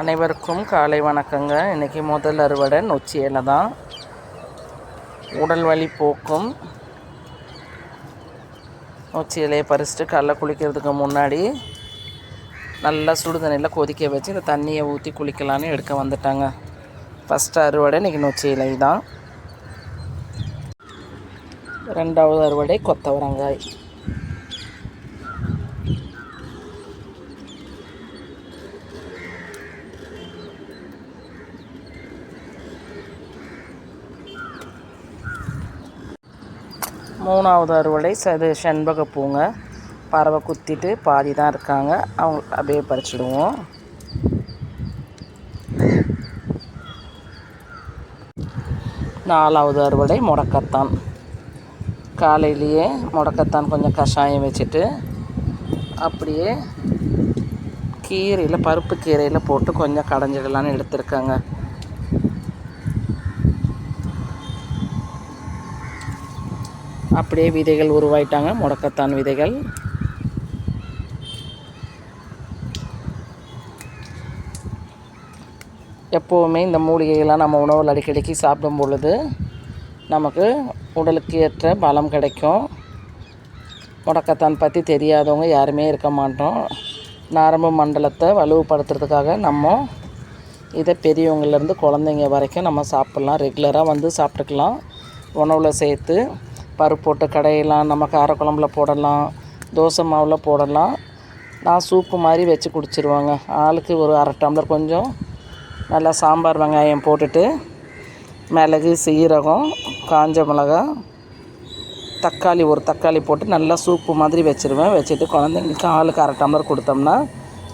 அனைவருக்கும் காலை வணக்கங்க. இன்றைக்கி முதல் அறுவடை நொச்சி இலை தான். உடல் வலி போக்கும். நொச்சி இலையை பறிச்சுட்டு காலைல குளிக்கிறதுக்கு முன்னாடி நல்லா சுடு தண்ணியில் கொதிக்க வச்சு இந்த தண்ணியை ஊற்றி குளிக்கலான்னு எடுக்க வந்துட்டாங்க. ஃபஸ்ட்டு அறுவடை இன்றைக்கி நொச்சி இலை தான். ரெண்டாவது அறுவடை கொத்தவரங்காய். மூணாவது அறுவடை சது செண்பக பூங்க. பறவை குத்திட்டு பாதி தான் இருக்காங்க. அவங்க அப்படியே பறிச்சிடுவோம். நாலாவது அறுவடை முடக்கத்தான். காலையிலேயே முடக்கத்தான் கொஞ்சம் கஷாயம் வச்சுட்டு அப்படியே கீரையில் பருப்பு கீரையில் போட்டு கொஞ்சம் கடைஞ்சிடலான்னு எடுத்திருக்காங்க. அப்படியே விதைகள் உருவாயிட்டாங்க. முடக்கத்தான் விதைகள். எப்போவுமே இந்த மூலிகைகள்லாம் நம்ம உணவில் அடிக்கடிக்கு சாப்பிடும் பொழுது நமக்கு உடலுக்கு ஏற்ற பலம் கிடைக்கும். முடக்கத்தான் பற்றி தெரியாதவங்க யாருமே இருக்க மாட்டோம். நரம்பு மண்டலத்தை வலுவுபடுத்துறதுக்காக நம்ம இதை பெரியவங்கள்லேருந்து குழந்தைங்க வரைக்கும் நம்ம சாப்பிட்லாம். ரெகுலராக வந்து சாப்பிட்டுக்கலாம். உணவில் சேர்த்து பருப்பு போட்டு கடையலாம் நம்ம காரக்குழம்புல போடலாம் தோசை மாவில் போடலாம். நான் சூப்பு மாதிரி வச்சு குடிச்சிருவாங்க. ஆளுக்கு ஒரு அரை டம்ளர் கொஞ்சம் நல்லா சாம்பார் வெங்காயம் போட்டுட்டு மிளகு சீரகம் காஞ்ச மிளகா தக்காளி ஒரு தக்காளி போட்டு நல்லா சூப்பு மாதிரி வச்சுருவேன். வச்சுட்டு குழந்தைங்களுக்கு ஆளுக்கு அரை டம்ளர் கொடுத்தோம்னா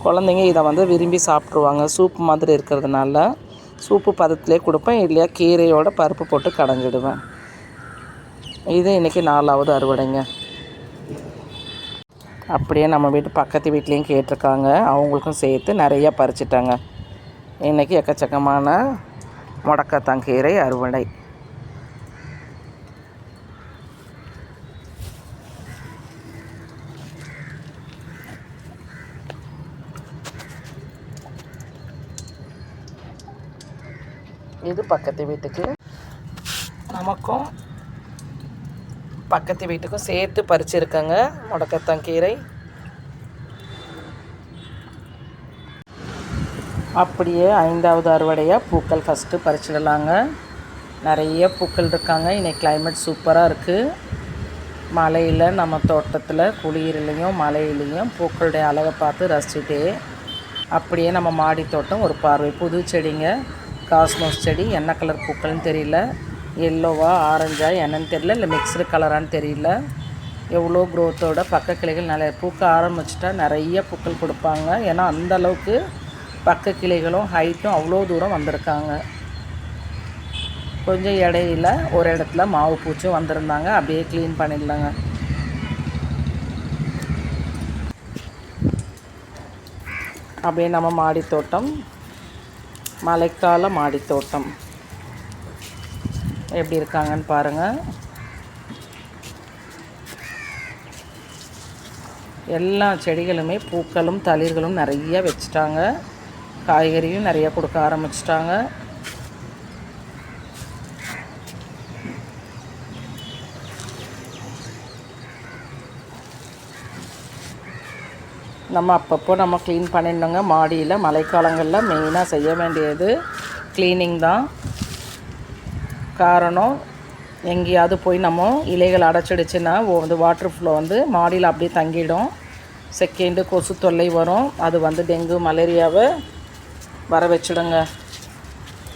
குழந்தைங்க இதை வந்து விரும்பி சாப்பிட்ருவாங்க சூப்பு மாதிரி இருக்கிறதுனால சூப்பு பதத்துலேயே கொடுப்பேன் இல்லையா கீரையோட பருப்பு போட்டு கடைஞ்சிடுவேன். இது இன்றைக்கி நாலாவது அறுவடைங்க. அப்படியே நம்ம வீட்டு பக்கத்து வீட்லேயும் கேட்டிருக்காங்க. அவங்களுக்கும் சேர்த்து நிறையா பறிச்சிட்டாங்க. இன்றைக்கி எக்கச்சக்கமான முடக்கத்தங்கீரை அறுவடை. இது பக்கத்து வீட்டுக்கு. நமக்கும் பக்கத்து வீட்டுக்கும் சேர்த்து பறிச்சிருக்கங்க. முடக்கத்தங்கீரை அப்படியே ஐந்தாவது அறுவடையாக பூக்கள் ஃபஸ்ட்டு பறிச்சிடலாங்க. நிறைய பூக்கள் இருக்காங்க. இன்றைக்கி கிளைமேட் சூப்பராக இருக்குது மலையில் நம்ம தோட்டத்தில் குளிரிலையும் மலையிலையும் பூக்களுடைய அழகை பார்த்து ரசிச்சுட்டே அப்படியே நம்ம மாடி தோட்டம் ஒரு பார்வை. புது செடிங்க. காஸ்மோஸ் செடி. என்ன கலர் பூக்கள்னு தெரியல. எல்லோவா ஆரஞ்சா என்னன்னு தெரியல இல்லை மிக்ஸ்டு கலரான்னு தெரியல. எவ்வளோ க்ரோத்தோட பக்க கிளைகள் நிறைய பூக்க ஆரம்பிச்சிட்டா நிறைய பூக்கள் கொடுப்பாங்க. ஏன்னா அந்த அளவுக்கு பக்க கிளைகளும் ஹைட்டும் அவ்வளோ தூரம் வந்திருக்காங்க. கொஞ்சம் இடையில ஒரு இடத்துல மாவு பூச்சும் வந்திருந்தாங்க. அப்படியே க்ளீன் பண்ணிடலாங்க. அப்படியே நம்ம மாடித்தோட்டம் மழைக்கால மாடித்தோட்டம். எப்படி இருக்காங்கன்னு பாருங்கள் எல்லா செடிகளுமே பூக்களும் தளிர்களும் நிறைய வச்சுட்டாங்க. காய்கறியும் நிறைய கொடுக்க ஆரம்பிச்சிட்டாங்க. நம்ம அப்பப்போ நம்ம க்ளீன் பண்ணிடணுங்க. மாடியில் மழைக்காலங்களில் மெயினாக செய்ய வேண்டியது க்ளீனிங் தான். காரணம் எங்கேயாவது போய் நம்ம இலைகள் அடைச்சிடுச்சுன்னா வந்து வாட்டர் ஃப்ளோ வந்து மாடியில் அப்படியே தங்கிடும். செகண்டு கொசு தொல்லை வரும். அது வந்து டெங்கு மலேரியாவை வர வச்சுடுங்க.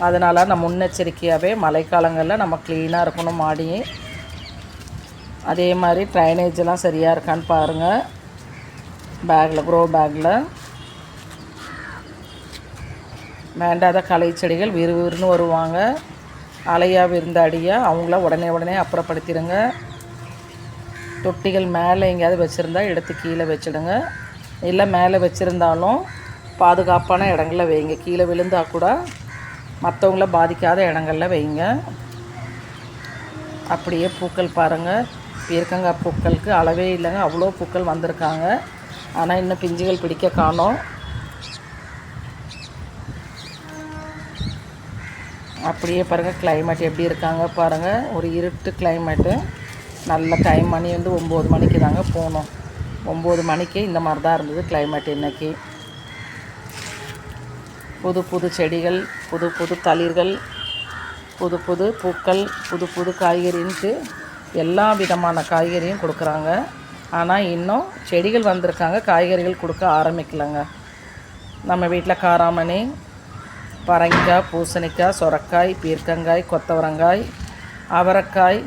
அதனால் நம்ம முன்னெச்சரிக்கையாகவே மழைக்காலங்களில் நம்ம க்ளீனாக இருக்கணும் மாடி அதே மாதிரி ட்ரைனேஜெலாம் சரியாக இருக்கான்னு பாருங்கள் பேக்கில் க்ரோ பேக்கில் வேண்டாத களை செடிகள் விறுவிறுன்னு வருவாங்க. அலையாக விருந்த அடியாக அவங்கள உடனே உடனே அப்புறப்படுத்திடுங்க. தொட்டிகள் மேலே எங்கேயாவது வச்சுருந்தா எடுத்து கீழே வச்சுடுங்க. இல்லை மேலே வச்சுருந்தாலும் பாதுகாப்பான இடங்களில் வைங்க. கீழே விழுந்தால் கூட மற்றவங்கள பாதிக்காத இடங்களில் வைங்க. அப்படியே பூக்கள் பாருங்கள் பீர்க்கங்காய் பூக்களுக்கு அளவே இல்லைங்க. அவ்வளோ பூக்கள் வந்திருக்காங்க. ஆனால் இன்னும் பிஞ்சுகள் பிடிக்க காணோம். அப்படியே பாருங்கள் கிளைமேட் எப்படி இருக்காங்க பாருங்கள் ஒரு இருட்டு கிளைமேட்டு நல்ல டைம் மணி வந்து ஒம்பது மணிக்கு தாங்க போனோம். ஒம்பது மணிக்கு இந்த மாதிரி தான் இருந்தது கிளைமேட் இன்றைக்கி புது புது செடிகள் புது புது தளிர்கள் புது புது பூக்கள் புது புது காய்கறின்ட்டு எல்லா விதமான காய்கறியும் கொடுக்குறாங்க. ஆனால் இன்னும் செடிகள் வந்திருக்காங்க காய்கறிகள் கொடுக்க ஆரம்பிக்கலைங்க. நம்ம வீட்டில் காராமணி பரங்கிக்காய் பூசணிக்காய் சொரக்காய் பீர்க்கங்காய் கொத்தவரங்காய் அவரைக்காய்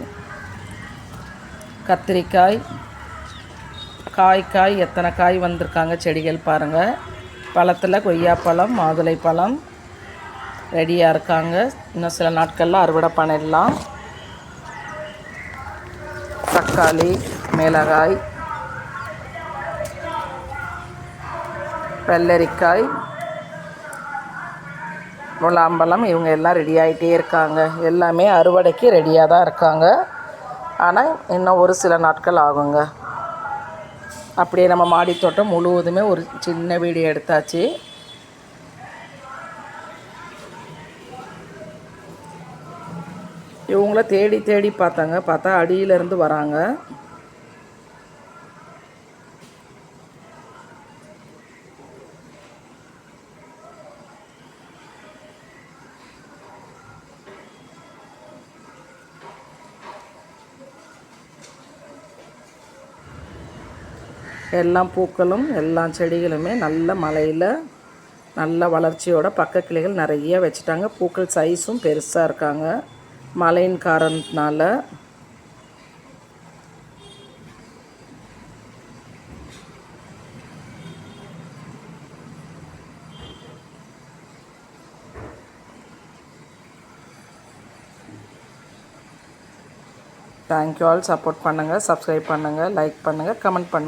கத்திரிக்காய் காய் காய் எத்தனை காய் வந்திருக்காங்க செடிகள் பாருங்கள் பழத்தில் கொய்யாப்பழம் மாதுளைப்பழம் ரெடியாக இருக்காங்க. இன்னும் சில நாட்களில் அறுவடை பண்ணிடலாம். தக்காளி மிளகாய் வெள்ளரிக்காய் முலாம்பழம் இவங்க எல்லாம் ரெடி ஆகிட்டே இருக்காங்க. எல்லாமே அறுவடைக்கு ரெடியாக தான் இருக்காங்க. ஆனால் இன்னும் ஒரு சில நாட்கள் ஆகுங்க. அப்படியே நம்ம மாடித் தோட்டம் முழுவதுமே ஒரு சின்ன வீடியோ எடுத்தாச்சு. இவங்கள தேடி தேடி பார்த்தாங்க. பார்த்தா அடியிலேருந்து வராங்க. எல்லா பூக்களும் எல்லா செடிகளுமே நல்ல மலையில் நல்ல வளர்ச்சியோட பக்க கிளைகள் நிறைய வச்சுட்டாங்க. பூக்கள் சைஸும் பெருசாக இருக்காங்க. மழையின் காரணத்தினால. தேங்க்யூ ஆல் சப்போர்ட் பண்ணுங்கள் சப்ஸ்கிரைப் பண்ணுங்கள் லைக் பண்ணுங்கள் கமெண்ட் பண்ணுங்கள்